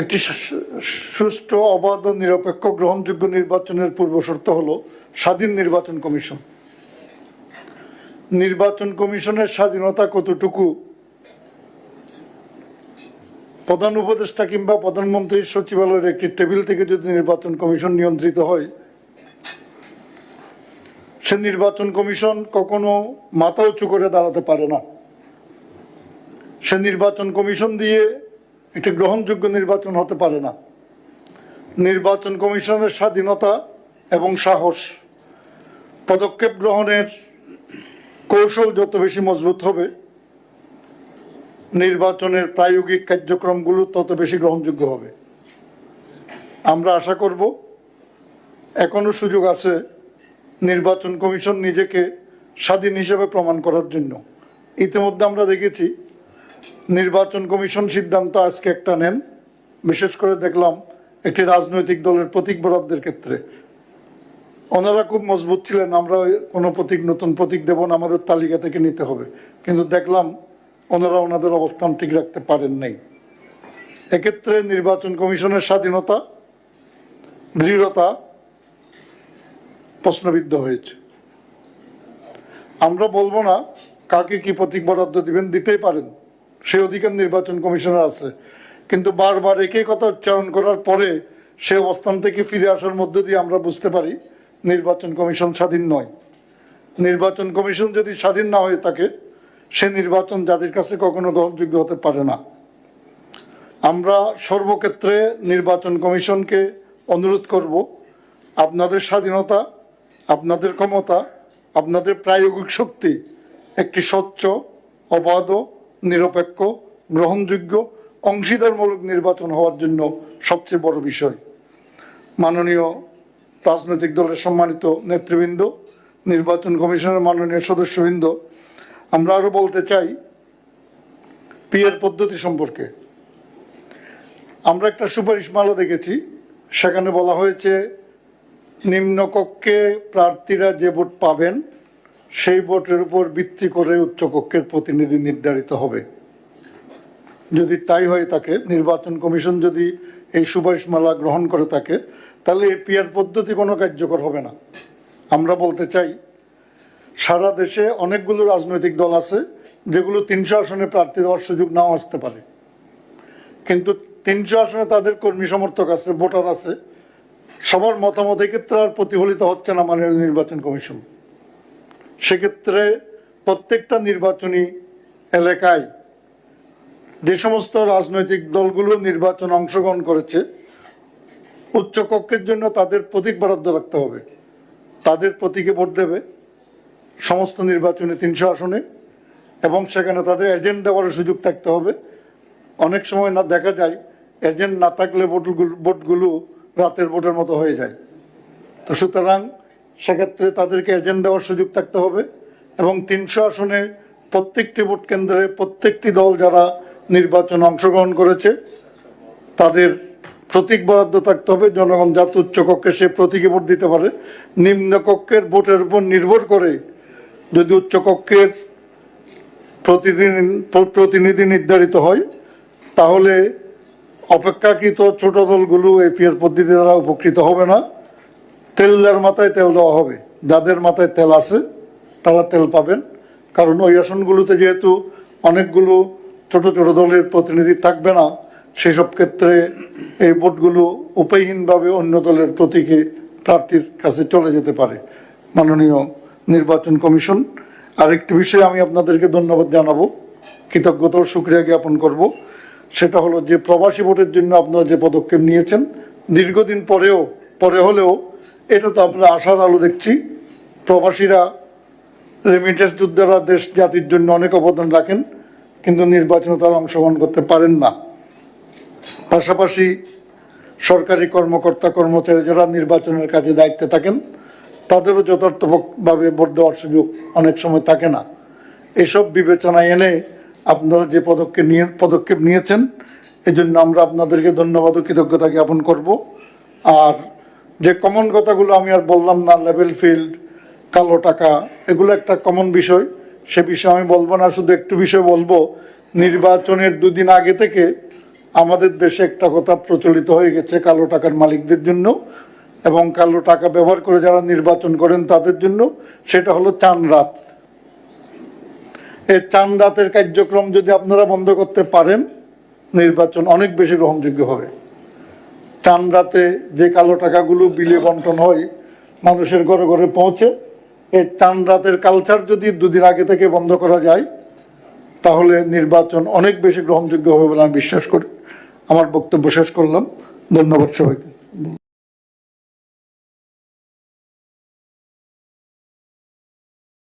একটি সুষ্ঠু, অবাধ ও নিরপেক্ষ গ্রহণযোগ্য নির্বাচনের পূর্বশর্ত হল স্বাধীন নির্বাচন কমিশন। নির্বাচন কমিশনের স্বাধীনতা কতটুকু? প্রধান উপদেষ্টা কিংবা প্রধানমন্ত্রীর সচিবালয়ের একটি টেবিল থেকে যদি নির্বাচন কমিশন নিয়ন্ত্রিত হয়, সে নির্বাচন কমিশন কখনো মাথা উঁচু করে দাঁড়াতে পারে না। সে নির্বাচন কমিশন দিয়ে একটি গ্রহণযোগ্য নির্বাচন হতে পারে না। নির্বাচন কমিশনের স্বাধীনতা এবং সাহস। পদক্ষেপ গ্রহণের কৌশল যত বেশি মজবুত হবে, নির্বাচনের প্রায়োগিক কার্যক্রমগুলো তত বেশি গ্রহণযোগ্য হবে। আমরা আশা করব, এখনও সুযোগ আছে নির্বাচন কমিশন নিজেকে স্বাধীন হিসেবে প্রমাণ করার জন্য। ইতিমধ্যে আমরা দেখেছি নির্বাচন কমিশন সিদ্ধান্ত আজকে একটা নেন। বিশেষ করে দেখলাম একটি রাজনৈতিক দলের প্রতীক বরাদ্দের ক্ষেত্রে। ওনারা খুব মজবুত ছিলেন, আমরা কোনো প্রতীক, নতুন প্রতীক দেব না, আমাদের তালিকা থেকে নিতে হবে। কিন্তু দেখলাম ওনারা ওনাদের অবস্থান ঠিক রাখতে পারেন নাই। এক্ষেত্রে নির্বাচন কমিশনের স্বাধীনতা, দৃঢ়তা প্রশ্নবিদ্ধ হয়েছে। আমরা বলব না কাকে কি প্রতীক বরাদ্দ দিবেন, দিতেই পারেন। সে অধিকার নির্বাচন কমিশনের আছে। কিন্তু বারবার একই কথা উচ্চারণ করার পরে সে অবস্থান থেকে ফিরে আসার মধ্য দিয়ে আমরা বুঝতে পারি নির্বাচন কমিশন স্বাধীন নয়। নির্বাচন কমিশন যদি স্বাধীন না হয়ে থাকে, সে নির্বাচন যাদের কাছে কখনো গ্রহণযোগ্য হতে পারে না। আমরা সর্বক্ষেত্রে নির্বাচন কমিশনকে অনুরোধ করব, আপনাদের স্বাধীনতা, আপনাদের ক্ষমতা, আপনাদের প্রায়োগিক শক্তি একটি স্বচ্ছ, অবাধ নিরপেক্ষ, গ্রহণযোগ্য, অংশীদারমূলক নির্বাচন হওয়ার জন্য সবচেয়ে বড় বিষয়। মাননীয় রাজনৈতিক দলের সম্মানিত নেতৃবৃন্দ, নির্বাচন কমিশনের মাননীয় সদস্যবৃন্দ, আমরা আরও বলতে চাই পিএর পদ্ধতি সম্পর্কে। আমরা একটা সুপারিশ সুপারিশমালা দেখেছি, সেখানে বলা হয়েছে, নিম্নকক্ষে প্রার্থীরা যে ভোট পাবেন সেই ভোটের উপর ভিত্তি করে উচ্চকক্ষের প্রতিনিধি নির্ধারিত হবে। যদি তাই হয়ে থাকে নির্বাচন কমিশন যদি এই সুপারিশমালা গ্রহণ করে থাকে তাহলে এই পিয়ার পদ্ধতি কোনো কার্যকর হবে না। আমরা বলতে চাই, সারা দেশে অনেকগুলো রাজনৈতিক দল আছে, যেগুলো তিনশো আসনে প্রার্থী দেওয়ার সুযোগ নাও আসতে পারে। কিন্তু তিনশো আসনে তাদের কর্মী সমর্থক আছে, ভোটার আছে, সবার মতামত এক্ষেত্রে আর প্রতিফলিত হচ্ছে না মাননীয় নির্বাচন কমিশন। সেক্ষেত্রে প্রত্যেকটা নির্বাচনী এলাকায় যে সমস্ত রাজনৈতিক দলগুলো নির্বাচন অংশগ্রহণ করেছে, উচ্চকক্ষের জন্য তাদের প্রতীক বরাদ্দ রাখতে হবে। তাদের প্রতীকে ভোট দেবে সমস্ত নির্বাচনে তিনশো আসনে এবং সেখানে তাদের এজেন্ট দেওয়ার সুযোগ থাকতে হবে। অনেক সময় না দেখা যায়, এজেন্ট না থাকলে ভোটগুলো ভোটগুলো রাতের ভোটের মতো হয়ে যায়। তো সুতরাং সেক্ষেত্রে তাদেরকে এজেন্ট দেওয়ার সুযোগ থাকতে হবে এবং তিনশো আসনে প্রত্যেকটি ভোট কেন্দ্রে প্রত্যেকটি দল যারা নির্বাচনে অংশগ্রহণ করেছে, তাদের প্রতীক বরাদ্দ থাকতে হবে। জনগণ যাতে উচ্চকক্ষে সে প্রতীকে ভোট দিতে পারে। নিম্নকক্ষের ভোটের উপর নির্ভর করে যদি উচ্চকক্ষের প্রতিদিন, প্রতিনিধি নির্ধারিত হয়, তাহলে অপেক্ষাকৃত ছোট দলগুলো এপিএর পদ্ধতি দ্বারা উপকৃত হবে না। তেলের মাথায় তেল দেওয়া হবে। যাদের মাথায় তেল আছে, তারা তেল পাবেন। কারণ ওই আসনগুলোতে যেহেতু অনেকগুলো ছোট ছোট দলের প্রতিনিধি থাকবে না, সেসব ক্ষেত্রে এই ভোটগুলো উপায়হীনভাবে অন্য দলের প্রতীকে প্রার্থীর কাছে চলে যেতে পারে। মাননীয় নির্বাচন কমিশন, আরেকটি বিষয়ে আমি আপনাদেরকে ধন্যবাদ জানাব, কৃতজ্ঞতা সুক্রিয়া জ্ঞাপন করব। সেটা হলো যে প্রবাসী ভোটের জন্য আপনারা যে পদক্ষেপ নিয়েছেন, দীর্ঘদিন পরেও, পরে হলেও এটা তো আমরা আশার আলো দেখছি। প্রবাসীরা রেমিটেন্স যোদ্ধারা দেশ জাতির জন্য অনেক অবদান রাখেন, কিন্তু নির্বাচনে তারা অংশগ্রহণ করতে পারেন না। পাশাপাশি সরকারি কর্মকর্তা, কর্মচারী যারা নির্বাচনের কাজে দায়িত্বে থাকেন, তাদেরও যথার্থভাবে ভোট দেওয়ার সুযোগ অনেক সময় থাকে না। এসব বিবেচনায় এনে আপনারা যে পদক্ষেপ নিয়ে, পদক্ষেপ নিয়েছেন এই জন্য আমরা আপনাদেরকে ধন্যবাদ ও কৃতজ্ঞতা জ্ঞাপন করব। আর যে কমন কথাগুলো আমি আর বললাম না লেভেল ফিল্ড কালো টাকা, এগুলো একটা কমন বিষয়। সে বিষয়ে আমি বলব না, শুধু একটু বিষয় বলব। নির্বাচনের দুদিন আগে থেকে আমাদের দেশে একটা কথা প্রচলিত হয়ে গেছে কালো টাকার মালিকদের জন্য এবং কালো টাকা ব্যবহার করে যারা নির্বাচন করেন তাদের জন্য, সেটা হলো চান রাত। এই চান রাতের কার্যক্রম যদি আপনারা বন্ধ করতে পারেন, নির্বাচন অনেক বেশি গ্রহণযোগ্য হবে। চান রাতে যে কালো টাকাগুলো বিলে বন্টন হয়, মানুষের ঘরে ঘরে পৌঁছে, এই চান রাতের কালচার যদি দুদিন আগে থেকে বন্ধ করা যায়, তাহলে নির্বাচন অনেক বেশি গ্রহণযোগ্য হবে বলে আমি বিশ্বাস করি। আমার বক্তব্য শেষ করলাম। ধন্যবাদ সবাইকে।